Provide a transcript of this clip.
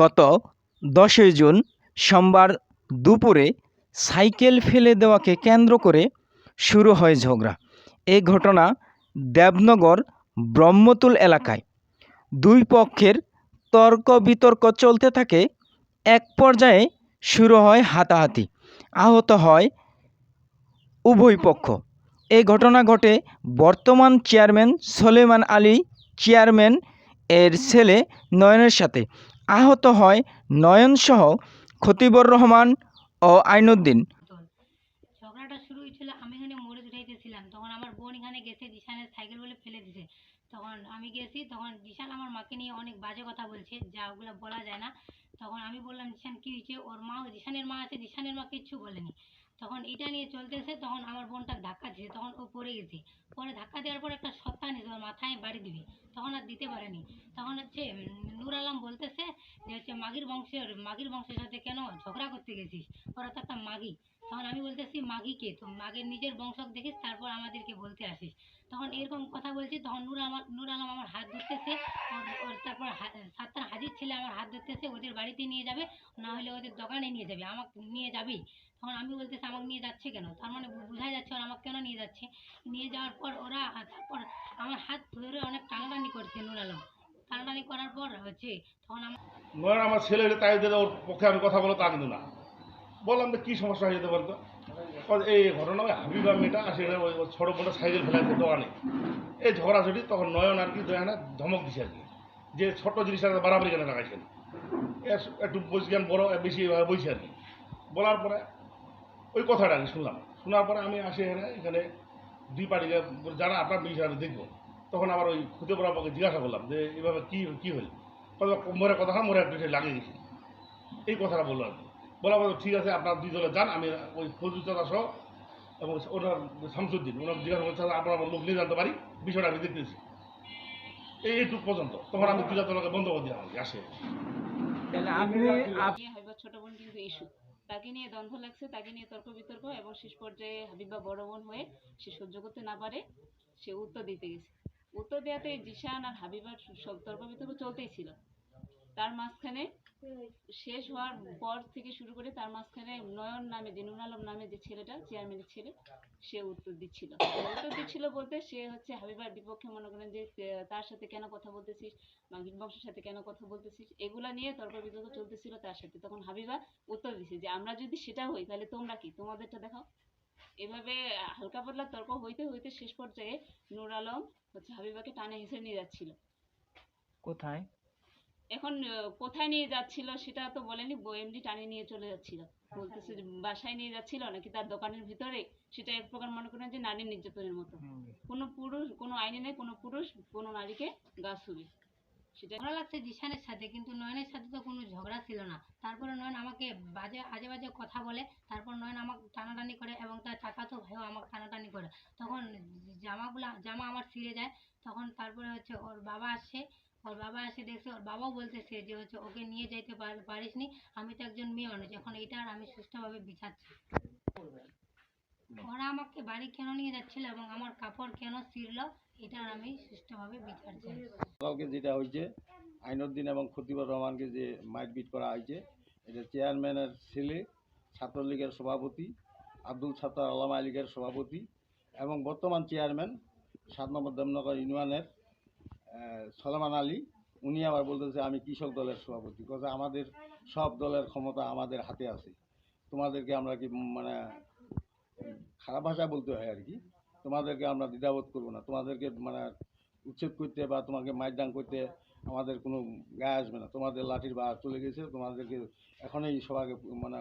গত দশই জুন সোমবার দুপুরে সাইকেল ফেলে দেওয়াকে কেন্দ্র করে শুরু হয় ঝগড়া। এই ঘটনা দেবনগর ব্রহ্মতুল এলাকায়। দুই পক্ষের তর্ক বিতর্ক চলতে থাকে। এক পর্যায়ে শুরু হয় হাতাহাতি, আহত হয় উভয় পক্ষ। এই ঘটনা ঘটে বর্তমান চেয়ারম্যান সলেমান আলী, চেয়ারম্যান এর ছেলে নয়নের সাথে। আহত হয় নয়নসহ খতিবর রহমান ও আইনুদ্দিন। ঝগড়াটা শুরু হয়েছিল, আমি এখানে মরিচ উঠাইতেছিলাম তখন আমার বোন এখানে গেছে জিশানের সাইকেল ফেলে দিছে। তখন আমি গেছি, তখন জিশান আমার মাকে নিয়ে অনেক বাজে কথা বলছে, যা ওগুলো বলা যায় না। তখন আমি বললাম জিশান কী হয়েছে? ওর মা জিশানের মা আছে জিশানের মা কিচ্ছু বলেনি। তখন এটা নিয়ে চলতেছে, তখন আমার বোনটা ধাক্কা দিয়েছে তখন ও পড়ে গেছে। পরে ধাক্কা দেওয়ার পর একটা সত্তা নিয়েছে ওর মাথায় বাড়ি দিবে। তখন আর দিতে পারেনি। তখন হচ্ছে নূর আলম বলতেছে যে হচ্ছে মাগির বংশের মাগির বংশের সাথে কেন ঝগড়া করতে গেছিস? ওরা তো একটা মাগি। তখন আমি বলতেছি মাগিকে তো মাগের নিজের বংশক দেখিস, তারপর আমাদেরকে বলতে আসিস। তখন এরকম কথা বলছি, তখন নূর আমার নূর আলম আমার হাত ধরতেছে তারপর সাতটা হাজির ছেলে আমার হাত ধরতেছে, ওদের বাড়িতে নিয়ে যাবে, না হলে ওদের দোকানে নিয়ে যাবে, আমাকে নিয়ে যাবেই। তখন আমি বলতেছি, আমাকে নিয়ে যাচ্ছে কেন? তার মানে বু- বোঝাই যাচ্ছে ওরা আমাকে কেন নিয়ে যাচ্ছে? নিয়ে যাওয়ার পর ওরা তারপর আমার হাত ধরে অনেক টানাটানি করছে নূর আলম। টানাটানি করার পর হচ্ছে তখন আমার আমার ছেলে তাই দিলে ওর পক্ষে আমি কথা বলো তা কিন্তু না। বললাম তো কী সমস্যা হয়ে যেতে পারতো এই ঘটনা ওই হাবিবা মেয়েটা আসে ছোটো বোনটা সাইকেল ফেলাইছে দোকানে। এই ঝগড়াঝড়ি তখন নয়ন আর কি দয়ানা ধমক দিছে আর কি। যে ছোট জিনিসটা বাড়াবাড়ি কেন লাগাইছেন? একটু বৈজ্ঞান বড়, বেশি বইছে আর কি। বলার পরে ওই কথাটা আমি শুনলাম। শোনার পরে আমি আসি এখানে এখানে দুই পার্টিকে যারা আপনার বিষয়ে আমি দেখব তখন আবার ওই খুদে বরাবরকে জিজ্ঞাসা করলাম যে এভাবে কী কী হল মোরে কথা হয় মোরে একটু লাগিয়ে গেছি। এই কথাটা বলল আর কি। বলা বলো ঠিক আছে আপনার দুই দলে যান আমি ওই ফজল চাচা সহ এবং ওনার শামসুদ্দিন ওনার জিজ্ঞাসা করছে আপনার আমার লোক নিয়ে জানতে পারি? বিষয়টা আমি দেখতেছি। এই এইটুকু পর্যন্ত। তখন আমি দুইটা দলকে বন্ধ করে দিলাম আর কি, আসে। তাহলে আপনি আপ- ছোট বোন কিন্তু ইস্যু তাকে নিয়ে দ্বন্দ্ব লাগছে, তাকে নিয়ে তর্ক বিতর্ক এবং শেষ পর্যায়ে হাবিবা বড় বোন হয়ে সে সহ্য করতে না পারে, সে উত্তর দিতে গেছে। উত্তর দেওয়াতে জিশান আর হাবিবার সব তর্ক বিতর্ক চলতেই ছিল। তার মাঝখানে শেষ হওয়ার পর থেকে শুরু করে তার মাঝখানে নয়ন নামে যে আলম নামে যে ছেলেটা, চেয়ারম্যানের ছেলে, সে উত্তর দিচ্ছিল। উত্তর দিচ্ছিল বলতে সে হচ্ছে হাবিবার বিপক্ষে মনে করেন যে তার সাথে কেন কথা বলতেছিস মাগির বংশের সাথে কেন কথা বলতেছিস, এগুলা নিয়ে তর্ক বিতর্ক চলতেছিল তার সাথে। তখন হাবিবা উত্তর দিছে যে, আমরা যদি সেটা হই, তাহলে তোমরা কি? তোমাদেরটা দেখাও। এভাবে হালকা পাতলা তর্ক হইতে হইতে শেষ পর্যায়ে নুর আলম হচ্ছে হাবিবাকে টানে হেসে নিয়ে যাচ্ছিল। কোথায়? এখন কোথায় নিয়ে যাচ্ছিল সেটা তো বলেনি এমনি টানে নিয়ে চলে যাচ্ছিল। বলতেছে যে বাসায় নিয়ে যাচ্ছিল নাকি তার দোকানের ভিতরে? সেটা এক প্রকার মনে করেন যে নারী নির্যাতনের মতো। কোনো পুরুষ কোনো আইনে নেই কোনো পুরুষ কোনো নারীকে গা ছুবে সেটা ভালো লাগছে জিশানের সাথে কিন্তু নয়নের সাথে তো কোনো ঝগড়া ছিল না। তারপরে নয়ন আমাকে বাজে আজে বাজে কথা বলে তারপর নয়ন আমাকে টানাটানি করে এবং তার চাচাতো ভাইও আমাকে টানাটানি করে। তখন জামাগুলা জামা আমার ছিঁড়ে যায় তখন তারপরে হচ্ছে ওর বাবা আসে ওর বাবা এসে দেখছে ওর বাবাও বলতেছে যে হচ্ছে ওকে নিয়ে যাইতে পার- পারিসনি। আমি তো একজন মেয়ে মানুষ, এখন এটা আর আমি সুষ্ঠুভাবে বিচার চাই ওরা আমাকে বাড়ি কেন নিয়ে যাচ্ছিল এবং আমার কাপড় কেন ছিঁড়লো এটার আমি সুষ্ঠুভাবে বিচার চাই কালকে যেটা হয়েছে, আইনুদ্দিন এবং খতিবুর রহমানকে যে মারপিট করা হয়েছে, এটা চেয়ারম্যানের ছেলে, ছাত্রলীগের সভাপতি, আব্দুল ছাত্তার আলামা লীগের সভাপতি এবং বর্তমান চেয়ারম্যান সাত নম্বর দেবনগর ইউনিয়নের সলমান আলী, উনি আবার বলতেছে আমি কৃষক দলের সভাপতি। কথা আমাদের সব দলের ক্ষমতা আমাদের হাতে আছে। তোমাদেরকে আমরা কি মানে খারাপ ভাষায় বলতে হয় আর কি? তোমাদেরকে আমরা দ্বিধাবোধ করব না। তোমাদেরকে মানে উচ্ছেদ করতে বা তোমাকে মাইদান করতে আমাদের কোনো গায়ে আসবে না। তোমাদের লাঠির বা চলে গেছে। তোমাদেরকে এখনই সবাইকে মানে